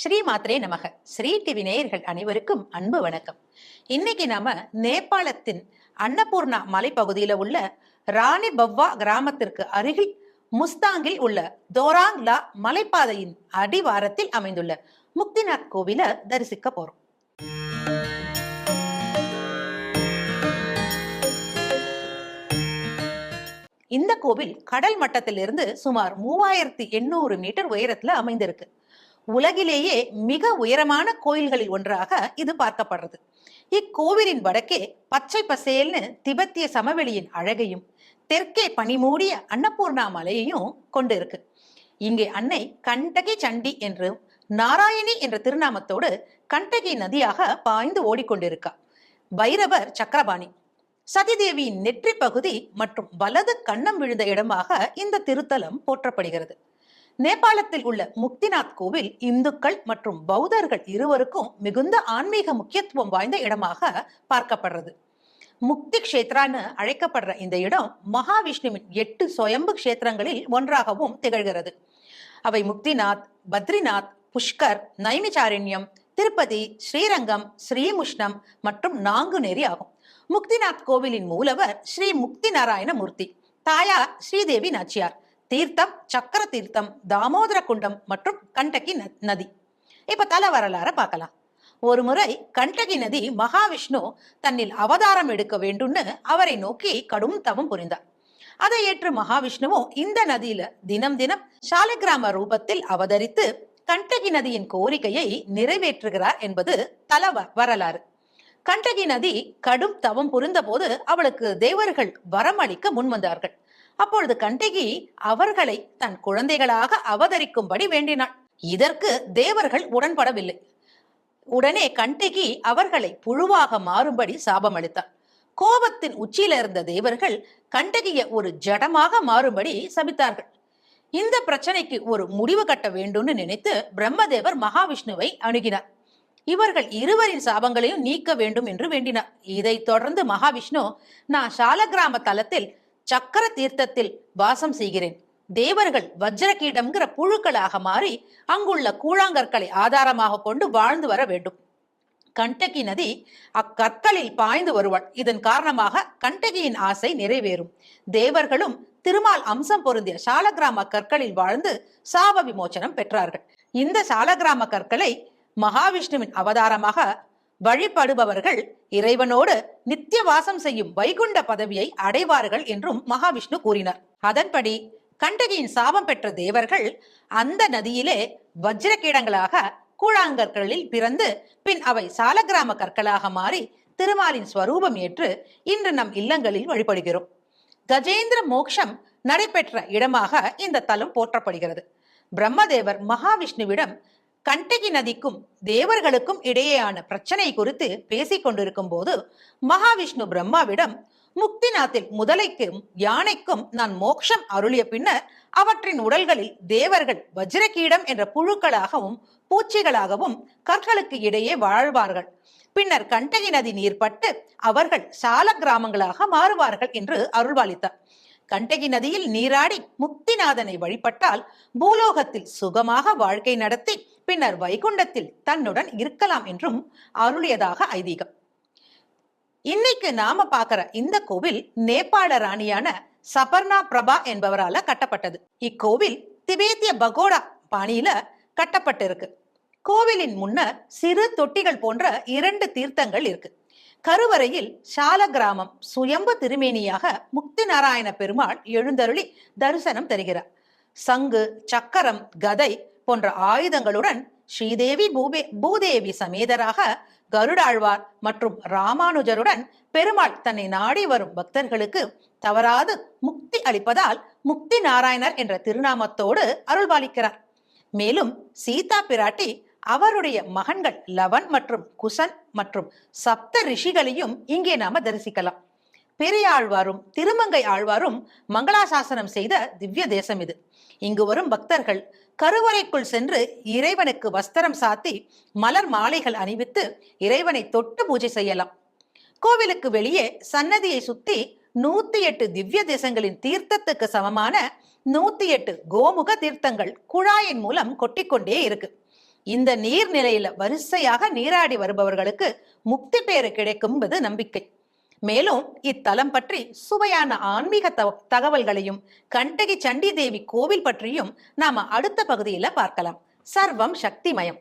ஸ்ரீ மாத்ரே நமக. ஸ்ரீ டிவி நேயர்கள் அனைவருக்கும் அன்பு வணக்கம். இன்னைக்கு நாம நேபாளத்தின் அன்னபூர்ணா மலைப்பகுதியில உள்ள ராணி பவ்வா கிராமத்திற்கு அருகில் முஸ்தாங்கில் உள்ள தோராங்லா மலைப்பாதையின் அடிவாரத்தில் அமைந்துள்ள முக்திநாத் கோவில தரிசிக்க போறோம். இந்த கோவில் கடல் மட்டத்திலிருந்து சுமார் மூவாயிரத்தி எண்ணூறு மீட்டர் உயரத்துல அமைந்திருக்கு. உலகிலேயே மிக உயரமான கோயில்களில் ஒன்றாக இது பார்க்கப்படுறது. இக்கோவிலின் வடக்கே பச்சை பசேல்னு திபெத்திய சமவெளியின் அழகையும் தெற்கே பனிமூடிய அன்னபூர்ணா மலையையும் கொண்டு இருக்கு இங்கே அன்னை கண்டகி சண்டி என்று நாராயணி என்ற திருநாமத்தோடு கண்டகி நதியாக பாய்ந்து ஓடிக்கொண்டிருக்கா. பைரவர் சக்கரபாணி. சதிதேவியின் நெற்றி பகுதி மற்றும் வலது கண்ணம் விழுந்த இடமாக இந்த திருத்தலம் போற்றப்படுகிறது. நேபாளத்தில் உள்ள முக்திநாத் கோவில் இந்துக்கள் மற்றும் பௌத்தர்கள் இருவருக்கும் மிகுந்த ஆன்மீக முக்கியத்துவம் வாய்ந்த இடமாக பார்க்கப்படுறது. முக்தி கஷேத்ரான்னு அழைக்கப்படுற இந்த இடம் மகாவிஷ்ணுவின் எட்டு சுயம்பு கஷேத்திரங்களில் ஒன்றாகவும் திகழ்கிறது. அவை முக்திநாத் பத்ரிநாத் புஷ்கர் நைமிச்சாரண்யம் திருப்பதி ஸ்ரீரங்கம் ஸ்ரீமுஷ்ணம் மற்றும் நாங்குநேரி ஆகும். முக்திநாத் கோவிலின் மூலவர் ஸ்ரீ முக்தி நாராயண மூர்த்தி தாயார் ஸ்ரீதேவி நாச்சியார். தீர்த்தம் சக்கர தீர்த்தம் தாமோதர குண்டம் மற்றும் கண்டகி ந- நதி. இப்ப தல வரலாற பார்க்கலாம் ஒரு முறை கண்டகி நதி மகாவிஷ்ணு தன்னில் அவதாரம் எடுக்க வேண்டும்னு அவரை நோக்கி கடும் தவம் புரிந்தார். அதை ஏற்று மகாவிஷ்ணுவும் இந்த நதியில தினம் தினம் சாலக்கிராம ரூபத்தில் அவதரித்து கண்டகி நதியின் கோரிக்கையை நிறைவேற்றுகிறார் என்பது தல வ- வரலாறு. கண்டகி நதி கடும் தவம் புரிந்த போது அவளுக்கு தேவர்கள் வரமளிக்க முன்வந்தார்கள். அப்பொழுது கண்டகி அவர்களை தன் குழந்தைகளாக அவதரிக்கும்படி வேண்டினாள். இதற்கு தேவர்கள் உடன்படவில்லை. உடனே கண்டகி அவர்களை புழுவாக மாறும்படி சாபம் அளித்தார் கோபத்தின் உச்சியில இருந்த தேவர்கள் கண்டகிய ஒரு ஜடமாக மாறும்படி சபித்தார்கள். இந்த பிரச்சனைக்கு ஒரு முடிவு கட்ட வேண்டும்னு நினைத்து பிரம்மதேவர் மகாவிஷ்ணுவை அணுகினார். இவர்கள் இருவரின் சாபங்களையும் நீக்க வேண்டும் என்று வேண்டினார். இதைத் தொடர்ந்து மகாவிஷ்ணு நான் சாலகிராம தலத்தில் சக்கர தீர்த்தத்தில் வாசம் செய்கிறேன். தேவர்கள் வஜ்ரகீடம்ங்கிற புழுக்களாக மாறி அங்குள்ள கூழாங்கற்களை ஆதாரமாக கொண்டு வாழ்ந்து வர வேண்டும். கண்டகி நதி அக்கற்களில் பாய்ந்து வருவாள். இதன் காரணமாக கண்டகியின் ஆசை நிறைவேறும். தேவர்களும் திருமால் அம்சம் பொருந்திய சாலகிராம கற்களில் வாழ்ந்து சாப விமோச்சனம் பெற்றார்கள். இந்த சாலகிராம கற்களை மகாவிஷ்ணுவின் அவதாரமாக வழிபடுபவர்கள் இறைவனோடு நித்திய வாசம் செய்யும் வைகுண்ட பதவியை அடைவார்கள் என்றும் மகாவிஷ்ணு கூறினார். அதன்படி கண்டகியின் சாபம் பெற்ற தேவர்கள் அந்த நதியிலே வஜ்ரகீடங்களாக கூழாங்கற்களில் பிறந்து பின் அவை சாலகிராம கற்களாக மாறி திருமாலின் ஸ்வரூபம் ஏற்று இன்று நம் இல்லங்களில் வழிபடுகிறோம். கஜேந்திர மோக்ஷம் நடைபெற்ற இடமாக இந்த தலம் போற்றப்படுகிறது. பிரம்மதேவர் மகாவிஷ்ணுவிடம் கண்டகி நதிக்கும் தேவர்களுக்கும் இடையேயான பிரச்சனை குறித்து பேசிக் கொண்டிருக்கும் போது மகாவிஷ்ணு பிரம்மாவிடம் முக்திநாத்தில் முதலைக்கும் யானைக்கும் நான் மோட்சம் அருளிய பின்னர் அவற்றின் உடல்களில் தேவர்கள் வஜ்ரகீடம் என்ற புழுக்களாகவும் பூச்சிகளாகவும் கற்களுக்கு இடையே வாழ்வார்கள். பின்னர் கண்டகி நதி நீர்பட்டு அவர்கள் சால கிராமங்களாக மாறுவார்கள் என்று அருள்வாளித்தார். கண்டகி நதியில் நீராடி முக்திநாதனை வழிபட்டால் பூலோகத்தில் சுகமாக வாழ்க்கை நடத்தி பின்னர் வைகுண்டத்தில் தன்னுடன் இருக்கலாம் என்றும் அருளியதாக ஐதீகம். இன்னைக்கு நாம பாக்குற இந்த கோவில் நேபாள ராணியான சபர்ணா பிரபா என்பவரால கட்டப்பட்டது. இக்கோவில் திபேத்திய பகோடா பாணியில கட்டப்பட்டிருக்கு. கோவிலின் முன்னர் சிறு தொட்டிகள் போன்ற இரண்டு தீர்த்தங்கள் இருக்கு. கருவறையில் சால கிராமம் சுயம்பு திருமேனியாக முக்தி நாராயண பெருமாள் எழுந்தருளி தரிசனம் தருகிறார். சங்கு சக்கரம் கதை போன்ற ஆயுதங்களுடன் ஸ்ரீதேவி பூபே பூதேவி சமேதராக கருடாழ்வார் மற்றும் ராமானுஜருடன் பெருமாள் தன்னை நாடி வரும் பக்தர்களுக்கு தவறாது முக்தி அளிப்பதால் முக்தி நாராயணர் என்ற திருநாமத்தோடு அருள்பாலிக்கிறார். மேலும் சீதா பிராட்டி அவருடைய மகன்கள் லவன் மற்றும் குசன் மற்றும் சப்த ரிஷிகளையும் இங்கே நாம தரிசிக்கலாம். பெரியாழ்வாரும் திருமங்கை ஆழ்வாரும் மங்களாசாசனம் செய்த திவ்ய தேசம் இது. இங்கு வரும் பக்தர்கள் கருவறைக்குள் சென்று இறைவனுக்கு வஸ்திரம் சாத்தி மலர் மாலைகள் அணிவித்து இறைவனை தொட்டு பூஜை செய்யலாம். கோவிலுக்கு வெளியே சன்னதியை சுத்தி நூத்தி எட்டு திவ்ய தேசங்களின் தீர்த்தத்துக்கு சமமான நூத்தி எட்டு கோமுக தீர்த்தங்கள் குழாயின் மூலம் கொட்டிக்கொண்டே இருக்கு. இந்த நீர்நிலையில வரிசையாக நீராடி வருபவர்களுக்கு முக்தி பேறு கிடைக்கும் என்பது நம்பிக்கை. மேலும் இத்தலம் பற்றி சுவையான ஆன்மீக தகவல்களையும் கண்டகி சண்டி தேவி கோவில் பற்றியும் நாம அடுத்த பகுதியில பார்க்கலாம். சர்வம் சக்திமயம்.